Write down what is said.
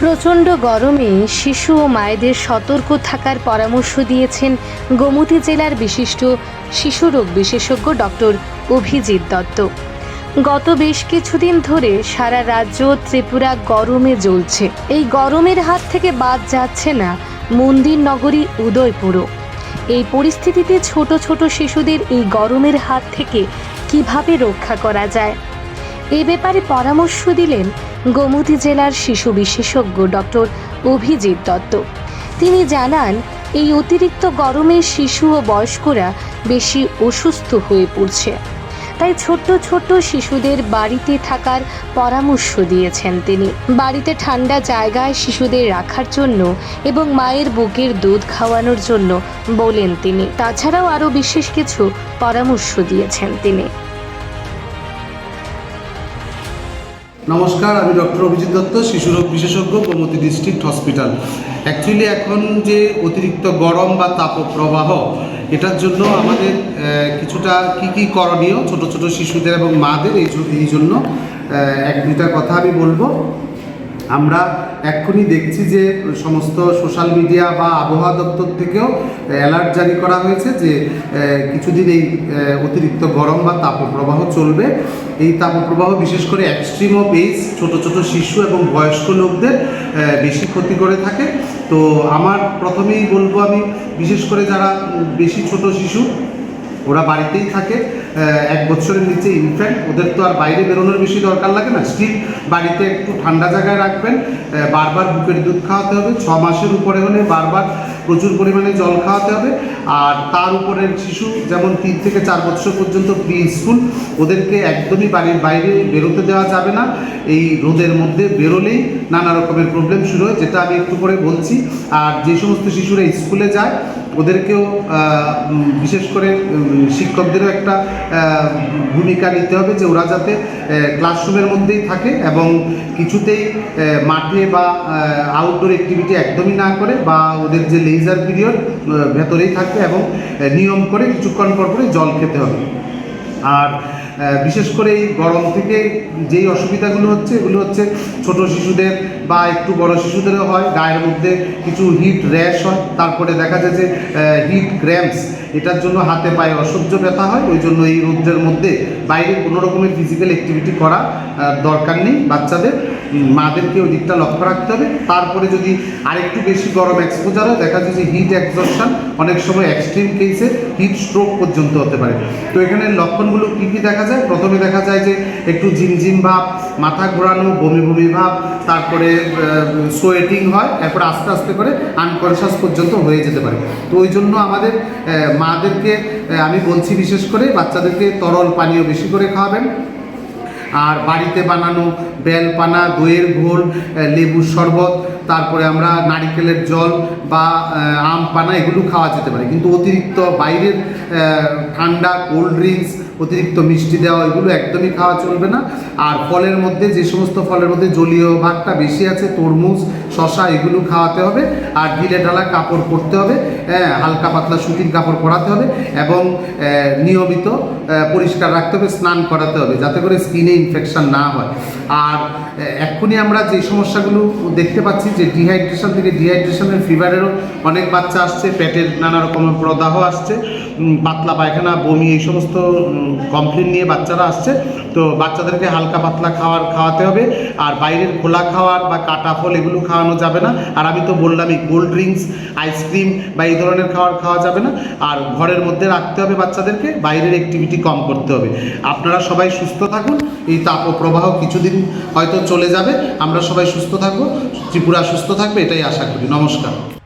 প্রচণ্ড গরমে শিশু ও মায়েদের সতর্ক থাকার পরামর্শ দিয়েছেন গোমতী জেলার বিশিষ্ট শিশুরোগ বিশেষজ্ঞ ডক্টর অভিজিৎ দত্ত। গত বেশ কিছুদিন ধরে সারা রাজ্য ত্রিপুরা গরমে জ্বলছে। এই গরমের হাত থেকে বাদ যাচ্ছে না মন্দির নগরী উদয়পুরও। এই পরিস্থিতিতে ছোট ছোট শিশুদের এই গরমের হাত থেকে কীভাবে রক্ষা করা যায়? এ ব্যাপারে পরামর্শ দিলেন গোমতী জেলার শিশু বিশেষজ্ঞ ডক্টর অভিজিৎ দত্ত। তিনি জানান, এই অতিরিক্ত গরমে শিশু ও বয়স্করা বেশি অসুস্থ হয়ে পড়ছে। তাই ছোট্ট ছোট্ট শিশুদের বাড়িতে থাকার পরামর্শ দিয়েছেন তিনি। বাড়িতে ঠান্ডা জায়গায় শিশুদের রাখার জন্য এবং মায়ের বুকের দুধ খাওয়ানোর জন্য বলেন তিনি। তাছাড়াও আরও বিশেষ কিছু পরামর্শ দিয়েছেন তিনি। নমস্কার, আমি ডক্টর অভিজিৎ দত্ত শিশুরোগ বিশেষজ্ঞ, গোমতী ডিস্ট্রিক্ট হসপিটাল। অ্যাকচুয়ালি এখন যে অতিরিক্ত গরম বা তাপপ্রবাহ, এটার জন্য আমাদের কিছুটা কি কি করণীয়, ছোট ছোট শিশুদের এবং মাদের, এই জন্য এক দুইটা কথা আমি বলব। আমরা এক্ষুনি দেখছি যে সমস্ত সোশ্যাল মিডিয়া বা আবহাওয়া দপ্তর থেকেও অ্যালার্ট জারি করা হয়েছে যে কিছুদিন এই অতিরিক্ত গরম বা তাপপ্রবাহ চলবে। এই তাপপ্রবাহ বিশেষ করে এক্সট্রিম অফ এজ ছোট ছোট শিশু এবং বয়স্ক লোকদের বেশি ক্ষতি করে থাকে। তো আমার প্রথমেই বলব আমি, বিশেষ করে যারা বেশি ছোট শিশু ওরা বাড়িতেই থাকে এক বছরের নিচে ইনফ্যাক্ট ওদের তো আর বাইরে বেরোনোর বেশি দরকার লাগে না। স্টিল বাড়িতে একটু ঠান্ডা জায়গায় রাখবেন বারবার বুকের দুধ খাওয়াতে হবে, ছ মাসের উপরে হলে বারবার প্রচুর পরিমাণে জল খাওয়াতে হবে। আর তার উপরের শিশু যেমন তিন থেকে চার বছর পর্যন্ত প্রি স্কুল ওদেরকে একদমই বাড়ির বাইরে বেরোতে দেওয়া যাবে না। এই রোদের মধ্যে বেরোলেই নানা রকমের প্রবলেম শুরু হয়, যেটা আমি একটু পরে বলছি। আর যে সমস্ত শিশুরা স্কুলে যায় ওদেরকেও বিশেষ করে শিক্ষকদেরও একটা ভূমিকা নিতে হবে যে ওরা যাতে ক্লাসরুমের মধ্যেই থাকে এবং কিছুতেই মাঠে বা আউটডোর অ্যাক্টিভিটি একদমই না করে বা ওদের যে লেজার পিরিয়ড ভেতরেই থাকবে এবং নিয়ম করে কিছুক্ষণ পর পরে জল খেতে হবে। আর বিশেষ করে এই গরম থেকে যেই অসুবিধাগুলো হচ্ছে, এগুলো হচ্ছে ছোট শিশুদের বা একটু বড় শিশুদেরও হয়। গায়ের মধ্যে কিছু হিট র্যাশ হয়। তারপরে দেখা যায় যে হিট ক্র্যাম্পস এটার জন্য হাতে পায়ে অসহ্য ব্যথা হয়। ওই জন্য এই রোদ্রের মধ্যে বাইরে কোনো রকমের ফিজিক্যাল অ্যাক্টিভিটি করা দরকার নেই বাচ্চাদের। মাদেরকে ওই দিকটা লক্ষ্য রাখতে হবে। তারপরে যদি আরেকটু বেশি গরম এক্সপোজার হয়, দেখা যায় যে হিট এক্সজশন অনেক সময় এক্সট্রিম কেসে হিট স্ট্রোক পর্যন্ত হতে পারে। তো এখানে লক্ষণগুলো কী কী দেখা যায়? প্রথমে দেখা যায় যে একটু ঝিমঝিম ভাব, মাথা ঘোরানো, বমি বমি ভাব, তারপরে সোয়েটিং হয়, এরপর আস্তে আস্তে করে আনকনশাস পর্যন্ত হয়ে যেতে পারে। তো ওই জন্য আমাদের মাদেরকে আমি বলছি বিশেষ করে বাচ্চাদেরকে তরল পানীয় বেশি করে খাওয়াবেন। আর বাড়িতে বানানো বেলপানা, দইয়ের ঘোল লেবুর শরবত, তারপরে আমরা নারিকেলের জল বা আম পানা এগুলো খাওয়া যেতে পারে। কিন্তু অতিরিক্ত বাইরের ঠান্ডা কোল্ড ড্রিঙ্কস অতিরিক্ত মিষ্টি দেওয়া, এগুলো একদমই খাওয়া চলবে না। আর ফলের মধ্যে, যে সমস্ত ফলের মধ্যে জলীয় ভাগটা বেশি আছে, তরমুজ শশা এগুলো খাওয়াতে হবে। আর ঢিলে ঢালা কাপড় পরতে হবে। হ্যাঁ হালকা পাতলা সুতির কাপড় পরাতে হবে এবং নিয়মিত পরিষ্কার রাখতে হবে, স্নান করাতে হবে যাতে করে স্কিনে ইনফেকশান না হয়। আর এক্ষুনি আমরা যে সমস্যাগুলো দেখতে পাচ্ছি যে ডিহাইড্রেশন থেকে ডিহাইড্রেশনের ফিভারেরও অনেক বাচ্চা আসছে, পেটের নানা রকমের প্রদাহ আসছে পাতলা পায়খানা, বমি এই সমস্ত কমপ্লেন নিয়ে বাচ্চারা আসছে। তো বাচ্চাদেরকে হালকা পাতলা খাওয়ার, খাওয়াতে হবে। আর বাইরের খোলা খাওয়ার বা কাটা ফল এগুলো খাওয়ানো যাবে না। আর আমি তো বললামই কোল্ড ড্রিঙ্কস আইসক্রিম বা ধরনের খাবার খাওয়া যাবে না। আর ঘরের মধ্যে রাখতে হবে বাচ্চাদেরকে, বাইরের অ্যাক্টিভিটি কম করতে হবে। আপনারা সবাই সুস্থ থাকুন, এই তাপ প্রবাহ কিছুদিন হয়তো চলে যাবে। আমরা সবাই সুস্থ থাকব, ত্রিপুরা সুস্থ থাকবে, এটাই আশা করি। নমস্কার।